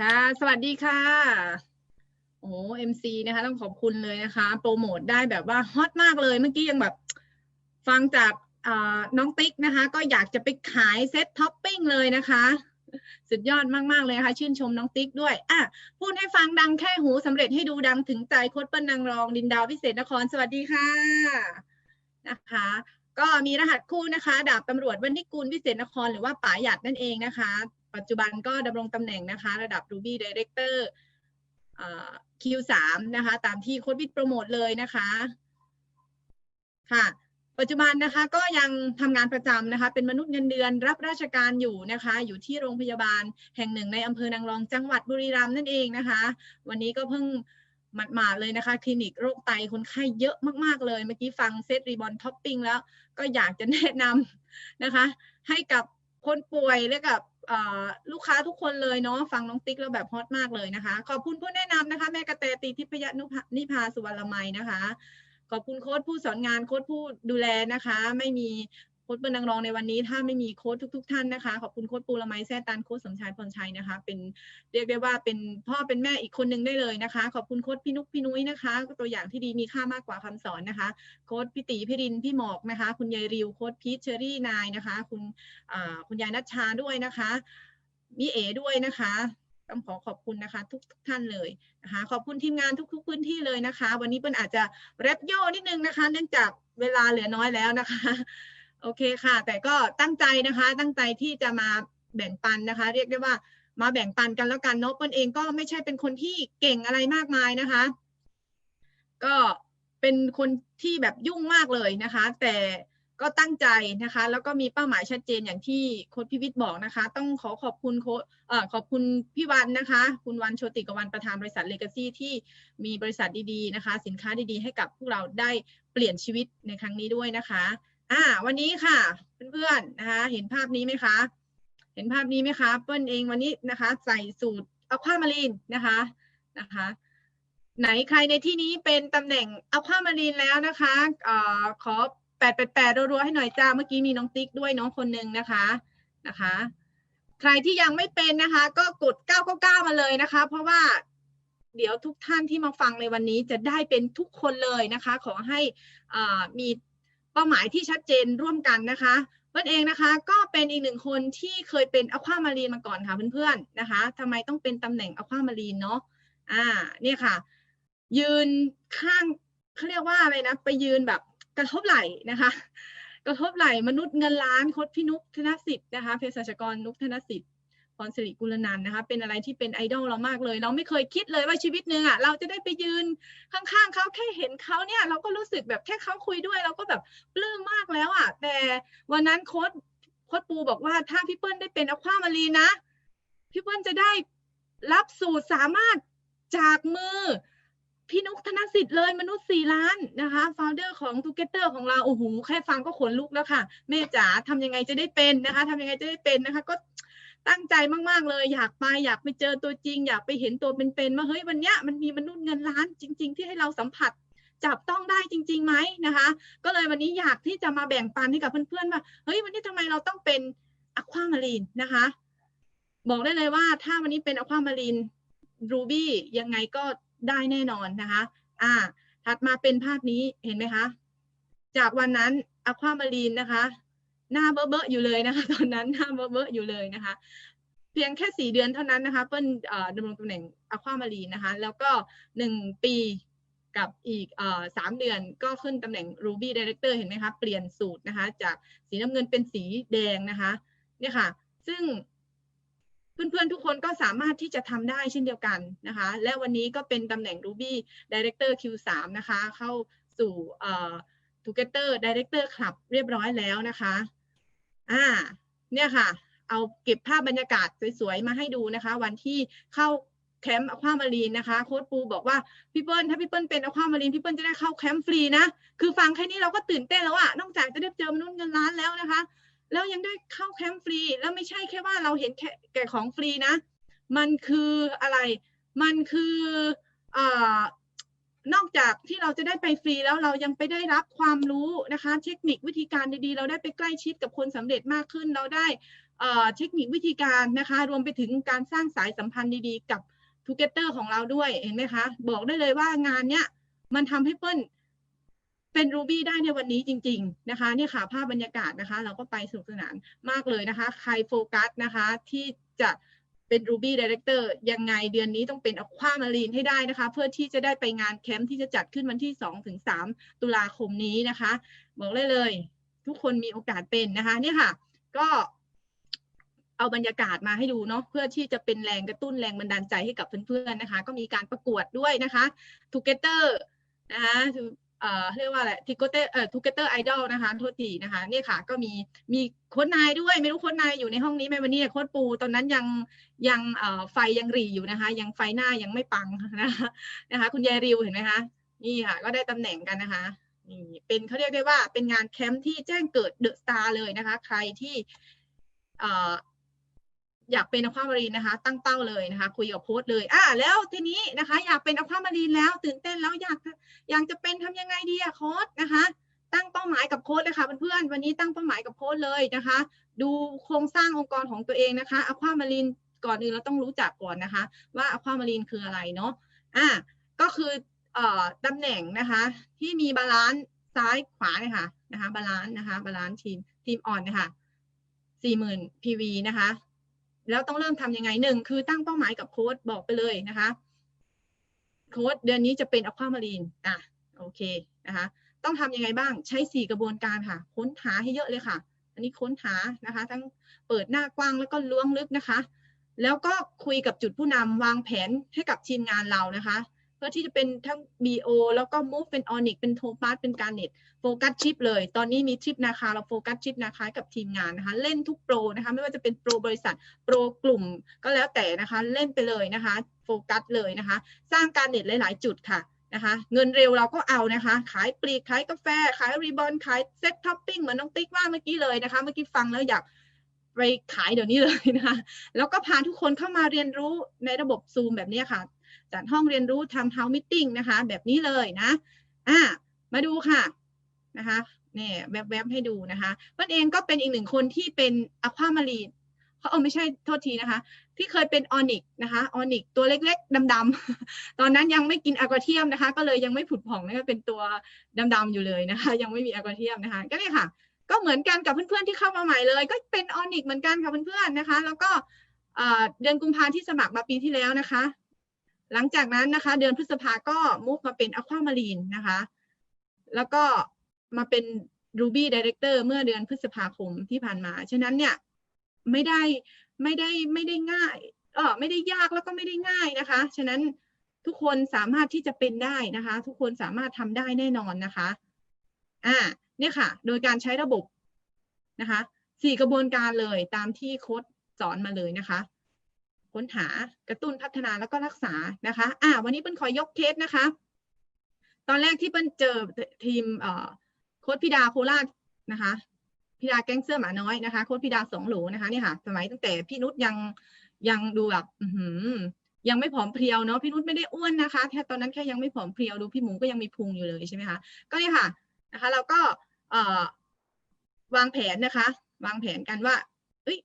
ค่ะ สวัสดีค่ะ โอ้เอ็มซีนะคะ ต้องขอบคุณเลยนะคะ โปรโมทได้แบบว่าฮอตมากเลย เมื่อกี้ยังแบบฟังจากน้องติ๊กนะคะ ก็อยากจะไปขายเซ็ตท็อปปิ้งเลยนะคะ สุดยอดมาก ๆ เลยนะคะ ชื่นชมน้องติ๊กด้วย อะ พูดให้ฟังดังแค่หูสำเร็จให้ดูดังถึงใจโคตรเปิ้ลนางรองดินดาวพิเศษนคร สวัสดีค่ะ นะคะ ก็มีรหัสคู่นะคะดาบตำรวจวันนิกุลวิเศษนครหรือว่าป๋าหยัดนั่นเองนะคะ ปัจจุบันก็ดำรงตำแหน่งนะคะ ระดับ Ruby Director อ่า Q3 นะคะ ตามที่โค้ดวิทโปรโมทเลยนะคะค่ะปัจจุบันนะคะก็ยังทำงานประจำนะคะ เป็นมนุษย์เงินเดือนรับราชการอยู่นะคะ อยู่ที่โรงพยาบาลแห่งหนึ่งในอำเภอนางรองจังหวัดบุรีรัมย์นั่นเองนะคะ วันนี้ก็เพิ่ง หมาดๆเลยนะคะ คลินิกโรคไตคนไข้เยอะมากๆเลย เมื่อกี้ฟังเซตรีบอนท็อปปิ้งแล้วก็อยากจะแนะนำนะคะ ให้กับคนป่วยและกับลูกค้าทุกคนเลยเนาะฟังน้องติ๊กแล้วแบบฮอตมากเลยนะคะ ขอบคุณผู้แนะนำนะคะ แม่กระแตตีทิพยนุภานิพาสุวรรณไมนะคะขอบคุณโค้ดผู้สอนงานโค้ดผู้ดูแลนะคะ ไม่มี โค้ดเปิ้ลนางรองในวันนี้ ถ้าไม่มีโค้ดทุก ๆ ท่านนะคะ ขอบคุณโค้ดปูละไมแซ่ตันโค้ดสมชายพรชัยนะคะ เป็นเรียกได้ว่าเป็นพ่อเป็นแม่อีกคนหนึ่งได้เลยนะคะ ขอบคุณโค้ดพี่นุกพี่นุ้ยนะคะ ตัวอย่างที่ดีมีค่ามากกว่าคำสอนนะคะ โค้ดพี่ตีพี่รินพี่หมอกนะคะ คุณยายริวโค้ดพีชเชอรี่นายนะคะ คุณอ่าคุณยายนัชชาด้วยนะคะมีเอด้วยนะคะต้องขอขอบคุณนะคะทุกทุกท่านเลยนะคะขอบคุณทีมงานทุก ๆ พื้นที่เลยนะคะ วันนี้เปิ้ลอาจจะแรปโย่นิดนึงนะคะ เนื่องจากเวลาเหลือน้อยแล้วนะคะ โอเคค่ะ แต่ก็ตั้งใจนะคะ ตั้งใจที่จะมาแบ่งปันนะคะ เรียกได้ว่ามาแบ่งปันกันแล้วกันเนาะเปิ้ลเองก็ไม่ใช่เป็นคนที่เก่งอะไรมากมายนะคะ ก็เป็นคนที่แบบยุ่งมากเลยนะคะ แต่ก็ตั้งใจนะคะ แล้วก็มีเป้าหมายชัดเจนอย่างที่โค้ดพิวิทย์บอกนะคะ ต้องขอขอบคุณโค้ดขอบคุณพี่วันนะคะ คุณวันโชติกวันประธานบริษัทเลกาซี่ที่มีบริษัทดีๆนะคะ สินค้าดีๆ ให้กับพวกเราได้เปลี่ยนชีวิตในครั้งนี้ด้วยนะคะ อ่า วันนี้ค่ะ เพื่อนๆนะคะ เห็นภาพนี้ไหมคะ เห็นภาพนี้ไหมคะเปิ้ลเองวันนี้นะคะ ใส่สูตรอะความารีนนะคะนะคะ ไหนใครในที่นี้เป็นตำแหน่งอะความารีนแล้วนะคะเอ่อขอแปดแปดแปดรัวๆให้หน่อยจ้าเมื่อกี้มีน้องติ๊กด้วยน้องคนหนึ่งนะคะนะคะ ใครที่ยังไม่เป็นนะคะ ก็กด 999 มาเลยนะคะ เพราะว่าเดี๋ยวทุกท่านที่มาฟังในวันนี้จะได้เป็นทุกคนเลยนะคะ ขอให้อ่ามี เป้าหมายที่ชัดเจนร่วมกันนะคะเพื่อนเองนะคะก็เป็นอีกหนึ่งคนที่เคยเป็นอความารีนมาก่อนค่ะเพื่อนๆนะคะทำไมต้องเป็นตำแหน่งอความารีนเนาะอ่าเนี่ยค่ะ ยืนข้างเขาเรียกว่าอะไรนะไปยืนแบบกระทบไหล่นะคะกระทบไหล่มนุษย์เงินล้านคดพี่นุกธนสิทธิ์นะคะเภสัชกรนุกธนสิทธิ์ พรสิริกุลนันนะคะ เป็นอะไรที่เป็นไอดอลเรามากเลย เราไม่เคยคิดเลยว่าชีวิตหนึ่งอะเราจะได้ไปยืนข้างๆเขาแค่เห็นเขาเนี่ย เราก็รู้สึกแบบแค่เขาคุยด้วย เราก็แบบปลื้มมากแล้วอะ แต่วันนั้นโค้ดโค้ดปูบอกว่าถ้าพี่เปิ้ลได้เป็นอความารีนะพี่เปิ้ลจะได้รับสูตรสามารถจากมือพี่นุกธนสิทธิ์เลยมนุษย์สี่ล้านนะคะฟาวเดอร์ของทูเกเตอร์ของเราโอ้โหแค่ฟังก็ขนลุกแล้วค่ะแม่จ๋าทำยังไงจะได้เป็นนะคะทำยังไงจะได้เป็นนะคะ ก็ ตั้งใจมากๆเลย อยากไปอยากไปเจอตัวจริง อยากไปเห็นตัวเป็นๆว่าเฮ้ยวันเนี้ยมันมีมนุษย์เงินล้านจริง ๆ ที่ให้เราสัมผัสจับต้องได้จริงๆไหมนะคะ ก็เลยวันนี้อยากที่จะมาแบ่งปันให้กับเพื่อนๆว่าเฮ้ยวันนี้ทำไมเราต้องเป็นอความารีนนะคะ บอกได้เลยว่าถ้าวันนี้เป็นอความารีนรูบี้ยังไงก็ได้แน่นอนนะคะ อ่า ถัดมาเป็นภาพนี้เห็นไหมคะ จากวันนั้นอความารีนนะคะ หน้าเบ้อๆอยู่เลยนะคะ ตอนนั้นหน้าเบ้อๆอยู่เลยนะคะ เพียงแค่สี่เดือนเท่านั้นนะคะเปิ้ลเอ่อดำรงตำแหน่งอความารีนะคะ แล้วก็หนึ่งปีกับอีกสามเดือนก็ขึ้นตำแหน่ง Ruby Director เห็นไหมคะ เปลี่ยนสูตรนะคะ จากสีน้ำเงินเป็นสีแดงนะคะเนี่ยค่ะ ซึ่งเพื่อนๆทุกคนก็สามารถที่จะทำได้เช่นเดียวกันนะคะ และวันนี้ก็เป็นตำแหน่ง Ruby Director Q3 นะคะ เข้าสู่เอ่อ Together Director Club เรียบร้อยแล้วนะคะ อ่าเนี่ยค่ะ เอาเก็บภาพบรรยากาศสวยๆมาให้ดูนะคะ วันที่เข้าแคมป์อความารีนนะคะโค้ดปูบอกว่าพี่เปิ้ลถ้าพี่เปิ้ลเป็นอความารีนพี่เปิ้ลจะได้เข้าแคมป์ฟรีนะคือฟังแค่นี้เราก็ตื่นเต้นแล้วอะนอกจากจะได้เจอมนุษย์เงินล้านแล้วนะคะแล้วยังได้เข้าแคมป์ฟรีแล้วไม่ใช่แค่ว่าเราเห็นแก่ของฟรีนะ มันคืออะไร มันคืออ่อ นอกจากที่เราจะได้ไปฟรีแล้วเรายังไปได้รับความรู้นะคะ เทคนิควิธีการดีๆ เราได้ไปใกล้ชิดกับคนสำเร็จมากขึ้น เราได้เทคนิควิธีการนะคะ รวมไปถึงการสร้างสายสัมพันธ์ดีๆ กับทูเกเตอร์ของเราด้วยเห็นไหมคะ บอกได้เลยว่างานเนี้ยมันทำให้เปิ้ลเป็นรูบี้ได้ในวันนี้จริง ๆนะคะนี่ค่ะภาพบรรยากาศนะคะ เราก็ไปสนุกสนานมากเลยนะคะ ใครโฟกัสนะคะที่จะ เป็น Ruby Director ยังไงเดือนนี้ต้องเป็นอความารีนให้ได้นะคะ เพื่อที่จะได้ไปงานแคมป์ที่จะจัดขึ้นวันที่2ถึง3ตุลาคมนี้นะคะ บอกเลยเลย ทุกคนมีโอกาสเป็นนะคะเนี่ยค่ะ ก็เอาบรรยากาศมาให้ดูเนาะเพื่อที่จะเป็นแรงกระตุ้นแรงบันดาลใจให้กับเพื่อนๆนะคะ ก็มีการประกวดด้วยนะคะ Together นะคะ เอ่อเรียกว่าอะไรทิกเตอร์เอ่อทูเกเตอร์ไอดอลนะคะโทษทีนะคะนี่ค่ะก็มีมีโค้ดนายด้วยไม่รู้โค้ดนายอยู่ในห้องนี้ไหมวันนี้โค้ดปูตอนนั้นยังยังเอ่อไฟยังรีอยู่นะคะ ยังไฟหน้ายังไม่ปังนะคะนะคะ คุณยายริวเห็นไหมคะนี่ค่ะ ก็ได้ตำแหน่งกันนะคะนี่เป็นเขาเรียกได้ว่าเป็นงานแคมป์ที่แจ้งเกิดเดอะสตาร์เลยนะคะ ใครที่เอ่อ อยากเป็นอความารีนนะคะ ตั้งเป้าเลยนะคะ คุยกับโค้ดเลย อ่าแล้วทีนี้นะคะ อยากเป็นอความารีนแล้ว ตื่นเต้นแล้วอยากอยากจะเป็นทำยังไงดีอะโค้ดนะคะ ตั้งเป้าหมายกับโค้ดเลยค่ะเพื่อนๆวันนี้ตั้งเป้าหมายกับโค้ดเลยนะคะ ดูโครงสร้างองค์กรของตัวเองนะคะอความารีนก่อนอื่นเราต้องรู้จักก่อนนะคะ ว่าอความารีนคืออะไรเนาะอ่าก็คือเอ่อตำแหน่งนะคะ ที่มีบาลานซ์ซ้ายขวาเนี่ยค่ะนะคะบาลานซ์นะคะบาลานซ์ทีมทีมอ่อนนะคะสี่หมื่น PV นะคะ แล้วต้องเริ่มทำยังไงหนึ่งคือตั้งเป้าหมายกับโค้ดบอกไปเลยนะคะโค้ดเดือนนี้จะเป็นอความารีนอะโอเคนะคะต้องทำยังไงบ้างใช้สี่กระบวนการค่ะ ค้นหาให้เยอะเลยค่ะ อันนี้ค้นหานะคะ ทั้งเปิดหน้ากว้างแล้วก็ล้วงลึกนะคะ แล้วก็คุยกับจุดผู้นำวางแผนให้กับทีมงานเรานะคะ พื่อที่จะเป็นทั้ง BO แล้วก็ Move เป็น Onyx เป็นโทปัสเป็นการเน็ตโฟกัสชิปเลย ตอนนี้มีทริปนาคาเราโฟกัสชิปนาคากับทีมงานนะคะ เล่นทุกโปรนะคะ ไม่ว่าจะเป็นโปรบริษัท โปรกลุ่มก็แล้วแต่นะคะ เล่นไปเลยนะคะ โฟกัสเลยนะคะ สร้างการเน็ตหลาย ๆ จุดค่ะนะคะเงินเร็วเราก็เอานะคะ ขายปลีก ขายกาแฟ ขายรีบอน ขายเซ็ตท็อปปิ้งเหมือนน้องติ๊กว่าเมื่อกี้เลยนะคะ เมื่อกี้ฟังแล้วอยากไปขายเดี๋ยวนี้เลยนะคะ แล้วก็พาทุกคนเข้ามาเรียนรู้ในระบบซูมแบบนี้ค่ะ จัดห้องเรียนรู้ทำเฮามิทติ้งนะคะ แบบนี้เลยนะอ่ามาดูค่ะนะคะเนี่ยแวบๆให้ดูนะคะเพื่อนเองก็เป็นอีกหนึ่งคนที่เป็นอะความารีนเขาเออไม่ใช่โทษทีนะคะ ที่เคยเป็นออนิกนะคะออนิกตัวเล็กๆดำๆตอนนั้นยังไม่กินอะควาเทียมนะคะ ก็เลยยังไม่ผุดผ่องนะคะเป็นตัวดำๆอยู่เลยนะคะ ยังไม่มีอะควาเทียมนะคะ ก็เนี่ยค่ะ ก็เหมือนกันกับเพื่อนๆที่เข้ามาใหม่เลย ก็เป็นออนิกเหมือนกันค่ะเพื่อนๆนะคะ แล้วก็เอ่อเดือนกุมภาที่สมัครมาปีที่แล้วนะคะ หลังจากนั้นนะคะ เดือนพฤษภาก็มุกมาเป็นอความารีนนะคะ แล้วก็มาเป็น Ruby Director เมื่อเดือนพฤษภาคมที่ผ่านมา ฉะนั้นเนี่ยไม่ได้ไม่ได้ไม่ได้ง่ายเออไม่ได้ยากแล้วก็ไม่ได้ง่ายนะคะ ฉะนั้นทุกคนสามารถที่จะเป็นได้นะคะ ทุกคนสามารถทำได้แน่นอนนะคะ อ่า เนี่ยค่ะ โดยการใช้ระบบนะคะสี่กระบวนการเลยตามที่โค้ดสอนมาเลยนะคะ ค้นหากระตุ้นพัฒนาแล้วก็รักษานะคะอ่าวันนี้เปิ้ลขอยกเคสนะคะ ตอนแรกที่เปิ้ลเจอทีมเอ่อโค้ดพิดาโคราชนะคะพิดาแก๊งเสื้อหมาน้อยนะคะโค้ดพิดาสองหลูนะคะนี่ค่ะสมัยตั้งแต่พี่นุชยังยังดูแบบอืยังไม่ผอมเพรียวเนาะพี่นุชไม่ได้อ้วนนะคะแค่ตอนนั้นแค่ยังไม่ผอมเพรียวดูพี่หมูก็ยังมีพุงอยู่เลยใช่ไหมคะก็เนี่ยค่ะนะคะ เราก็เอ่อวางแผนนะคะ วางแผนกันว่าเอ้ย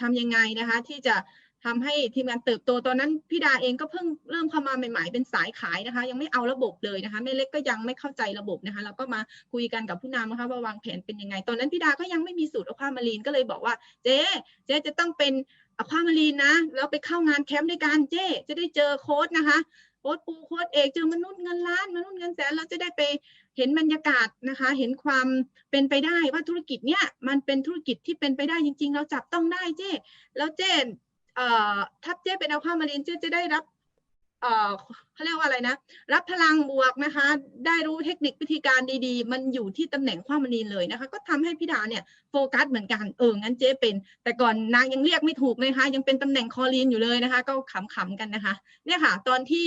ทำยังไงนะคะ ที่จะ ทำให้ทีมงานเติบโตตอนนั้นพี่ดาเองก็เพิ่งเริ่มเข้ามาใหม่ๆเป็นสายขายนะคะ ยังไม่เอาระบบเลยนะคะแม่เล็กก็ยังไม่เข้าใจระบบนะคะเราก็มาคุยกันกับผู้นำนะคะว่าวางแผนเป็นยังไง ตอนนั้นพี่ดาก็ยังไม่มีสูตรอความารีนก็เลยบอกว่า เจ๊เจ๊จะต้องเป็นอความารีนนะแล้วไปเข้างานแคมป์ด้วยกันเจ๊จะได้เจอโค้ดนะคะโค้ดปูโค้ดเอกเจอมนุษย์เงินล้านมนุษย์เงินแสนเราจะได้ไปเห็นบรรยากาศนะคะ เห็นความเป็นไปได้ว่าธุรกิจเนี้ยมันเป็นธุรกิจที่เป็นไปได้จริง ๆ เราจับต้องได้เจ้แล้วเจ้เอ่อ ถ้าเจ้เป็นอาข้ามาเรีนเจ้จะได้รับเอ่อเขาเรียกว่าอะไรนะ รับพลังบวกนะคะ ได้รู้เทคนิควิธีการดีๆ มันอยู่ที่ตำแหน่งความมารีนเลยนะคะ ก็ทำให้พี่ดาเนี่ยโฟกัสเหมือนกัน เออ งั้นเจ๊เป็น แต่ก่อนนางยังเรียกไม่ถูกเลยนะคะยังเป็นตำแหน่งคอลีนอยู่เลยนะคะ ก็ขำๆกันนะคะ เนี่ยค่ะ ตอนที่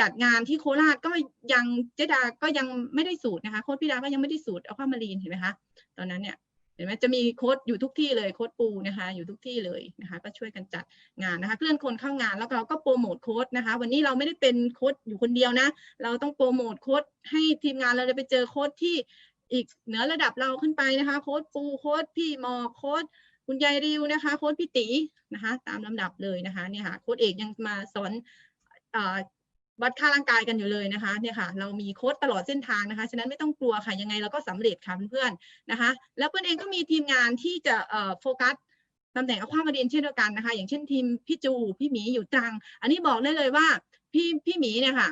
จัดงานที่โคราชก็ยังเจดาก็ยังไม่ได้สูตรนะคะ โค้ดพี่ดาก็ยังไม่ได้สูตรเอาข้ามารีนเห็นไหมคะ ตอนนั้นเนี่ย ห็นไหมจะมีโค้ดอยู่ทุกที่เลยโค้ดปูนะคะอยู่ทุกที่เลยนะคะก็ช่วยกันจัดงานนะคะเคลื่อนคนเข้างานแล้วเราก็โปรโมทโค้ดนะคะ วันนี้เราไม่ได้เป็นโค้ดอยู่คนเดียวนะ เราต้องโปรโมทโค้ดให้ทีมงานเราได้ไปเจอโค้ดที่อีกเหนือระดับเราขึ้นไปนะคะโค้ดปูโค้ดพี่มอโค้ดคุณยายริวนะคะโค้ดพี่ตินะคะตามลำดับเลยนะคะเนี่ยค่ะโค้ดเอกยังมาสอนอ่อ วัดค่าร่างกายกันอยู่เลยนะคะเนี่ยค่ะเรามีโค้ดตลอดเส้นทางนะคะฉะนั้นไม่ต้องกลัวค่ะยังไงเราก็สำเร็จค่ะเพื่อนๆนะคะ แล้วเพื่อนเองก็มีทีมงานที่จะโฟกัสตำแหน่งอความมาเรียนเช่นเดียวกันนะคะ อย่างเช่นทีมพี่จูพี่หมีอยู่ตรัง อันนี้บอกได้เลยว่าพี่พี่หมีเนี่ยค่ะ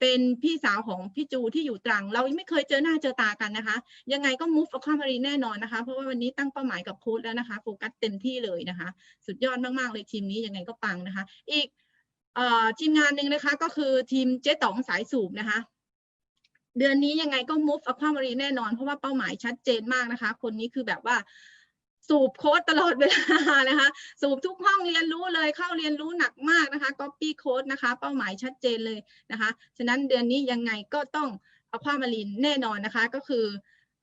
เป็นพี่สาวของพี่จูที่อยู่ตรัง เราไม่เคยเจอหน้าเจอตากันนะคะ ยังไงก็มูฟเอความมารีแน่นอนนะคะ เพราะว่าวันนี้ตั้งเป้าหมายกับโค้ดแล้วนะคะโฟกัสเต็มที่เลยนะคะ สุดยอดมาก ๆ เลยทีมนี้ยังไงก็ปังนะคะ อีก ทีมงานหนึ่งนะคะก็คือทีมเจ๊ต๋องสายสูบนะคะ เดือนนี้ยังไงก็มูฟอาความมารีแน่นอน เพราะว่าเป้าหมายชัดเจนมากนะคะ คนนี้คือแบบว่าสูบโค้ดตลอดเวลานะคะ สูบทุกห้องเรียนรู้เลยเข้าเรียนรู้หนักมากนะคะก็ปี้โค้ดนะคะ เป้าหมายชัดเจนเลยนะคะ ฉะนั้นเดือนนี้ยังไงก็ต้องอาความมารีนแน่นอนนะคะก็คือ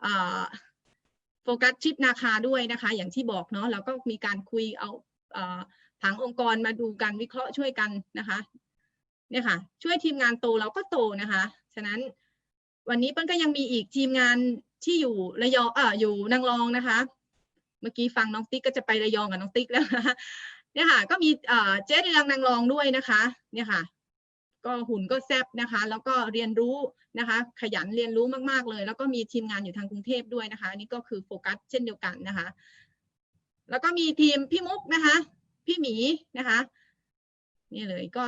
เอ่อโฟกัสชิปนาคาด้วยนะคะ อย่างที่บอกเนาะเราก็มีการคุยเอา ผังองค์กรมาดูกันวิเคราะห์ช่วยกันนะคะเนี่ยค่ะ ช่วยทีมงานโตเราก็โตนะคะ ฉะนั้นวันนี้เปิ้ลก็ยังมีอีกทีมงานที่อยู่ระยองเอ่ออยู่นางรองนะคะ เมื่อกี้ฟังน้องติ๊กก็จะไประยองกับน้องติ๊กแล้วนะคะเนี่ยค่ะ ก็มีเจ๊เรืองนางรองด้วยนะคะ เนี่ยค่ะ ก็หุ่นก็แซบนะคะ แล้วก็เรียนรู้นะคะ ขยันเรียนรู้มากๆเลย แล้วก็มีทีมงานอยู่ทางกรุงเทพด้วยนะคะอันนี่ก็คือโฟกัสเช่นเดียวกันนะคะ แล้วก็มีทีมพี่มุกนะคะ พี่หมีนะคะ นี่เลยก็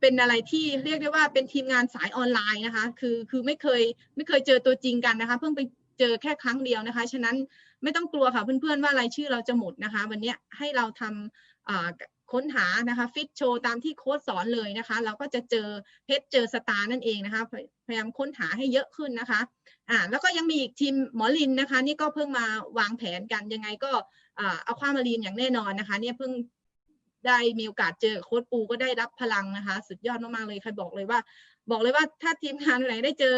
เป็นอะไรที่เรียกได้ว่าเป็นทีมงานสายออนไลน์นะคะ คือคือไม่เคยไม่เคยเจอตัวจริงกันนะคะ เพิ่งไปเจอแค่ครั้งเดียวนะคะ ฉะนั้นไม่ต้องกลัวค่ะเพื่อนๆว่ารายชื่อเราจะหมดนะคะ วันนี้ให้เราทำ ค้นหานะคะฟิตโชว์ตามที่โค้ดสอนเลยนะคะ เราก็จะเจอเพชรเจอสตาร์นั่นเองนะคะ พยายามค้นหาให้เยอะขึ้นนะคะอ่าแล้วก็ยังมีอีกทีมหมอลินนะคะ นี่ก็เพิ่งมาวางแผนกันยังไงก็อ่าเอาความมารีนอย่างแน่นอนนะคะ เนี่ยเพิ่งได้มีโอกาสเจอโค้ดปูก็ได้รับพลังนะคะ สุดยอดมากๆเลยใครบอกเลยว่า บอกเลยว่าถ้าทีมงานไหนได้เจอ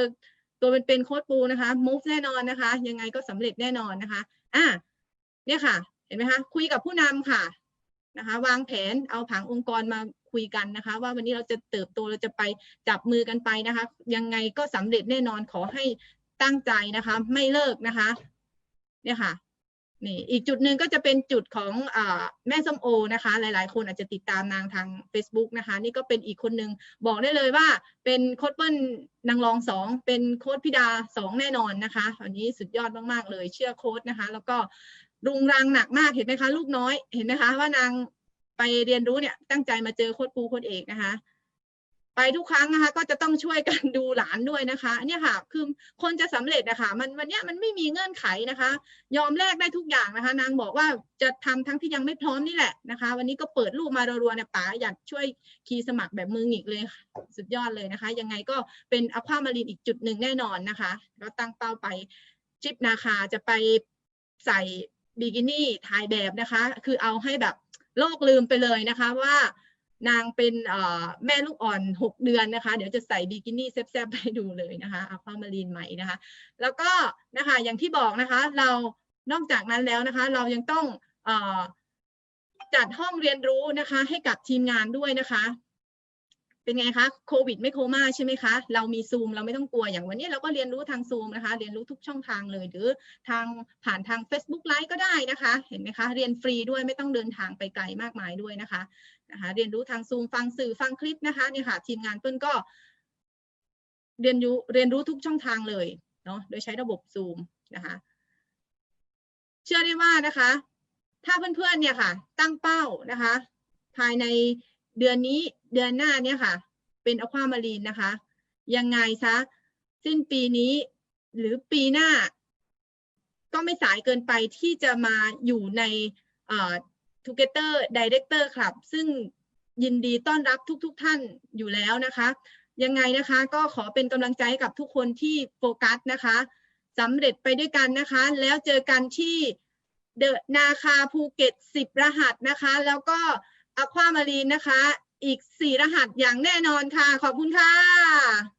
ตัวเป็นๆโค้ดปูนะคะ move แน่นอนนะคะ ยังไงก็สำเร็จแน่นอนนะคะอะเนี่ยค่ะ เห็นไหมคะคุยกับผู้นำค่ะ นะคะวางแผนเอาผังองค์กรมาคุยกันนะคะ ว่าวันนี้เราจะเติบโตเราจะไปจับมือกันไปนะคะ ยังไงก็สำเร็จแน่นอนขอให้ตั้งใจนะคะ ไม่เลิกนะคะเนี่ยค่ะนี่อีกจุดหนึ่งก็จะเป็นจุดของอแม่ส้มโอนะคะ หลาย ๆ คนอาจจะติดตามนางทาง Facebook นะคะ นี่ก็เป็นอีกคนหนึ่งบอกได้เลยว่าเป็นโค้ดเปิ้ลนางรองสองเป็นโค้ดพิดาสองแน่นอนนะคะอันนี้สุดยอดมาก ๆ เลยเชื่อโค้ดนะคะ แล้วก็ รุงรังหนักมากเห็นไหมคะ ลูกน้อยเห็นไหมคะว่านางไปเรียนรู้เนี่ย ตั้งใจมาเจอโค้ดปูโค้ดเอกนะคะ ไปทุกครั้งนะคะ ก็จะต้องช่วยกันดูหลานด้วยนะคะ เนี่ยค่ะ คือคนจะสำเร็จนะคะมันวันเนี้ยมันไม่มีเงื่อนไขนะคะ ยอมแลกได้ทุกอย่างนะคะ นางบอกว่าจะทำทั้งที่ยังไม่พร้อมนี่แหละนะคะ วันนี้ก็เปิดรูปมารัวๆเนี่ยป๋าอยากช่วยคีย์สมัครแบบมือหงิกเลยสุดยอดเลยนะคะ ยังไงก็เป็นอความารีนอีกจุดหนึ่งแน่นอนนะคะแล้วตั้งเป้าไปจิปนาคาจะไปใส่ บิกินี่ถ่ายแบบนะคะ คือเอาให้แบบโลกลืมไปเลยนะคะว่านางเป็นแม่ลูกอ่อนหกเดือนนะคะ เดี๋ยวจะใส่บิกินี่แซ่บๆให้ดูเลยนะคะเอาความารีนใหม่นะคะ แล้วก็นะคะอย่างที่บอกนะคะ เรานอกจากนั้นแล้วนะคะ เรายังต้องอจัดห้องเรียนรู้นะคะ ให้กับทีมงานด้วยนะคะ เป็นไงคะโควิดไม่โคม่าใช่ไหมคะ เรามีซูมเราไม่ต้องกลัวอย่างวันนี้เราก็เรียนรู้ทางซูมนะคะ เรียนรู้ทุกช่องทางเลย หรือทางผ่านทาง Facebook Live ก็ได้นะคะ เห็นไหมคะเรียนฟรีด้วยไม่ต้องเดินทางไปไกลมากมายด้วยนะคะนะคะเรียนรู้ทางซูมฟังสื่อฟังคลิปนะคะเนี่ยค่ะทีมงานเปิ้ลก็ เรียนรู้เรียนรู้ทุกช่องทางเลยเนาะโดยใช้ระบบซูมนะคะ เชื่อได้ว่านะคะ ถ้าเพื่อนๆเนี่ยค่ะ ตั้งเป้านะคะ ภายใน เดือนนี้เดือนหน้าเนี่ยค่ะ เป็นอความารีนนะคะ ยังไงซะ สิ้นปีนี้หรือปีหน้า ก็ไม่สายเกินไปที่จะมาอยู่ในเอ่อ Together Director Club ซึ่งยินดีต้อนรับทุกๆทท่านอยู่แล้วนะคะ ยังไงนะคะก็ขอเป็นกำลังใจให้กับทุกคนที่โฟกัสนะคะสำเร็จไปด้วยกันนะคะ แล้วเจอกันที่เดอะนาคาภูเก็ต 10 รหัสนะคะ แล้วก็ อความารีนนะคะ อีกสี่รหัสอย่างแน่นอนค่ะ ขอบคุณค่ะ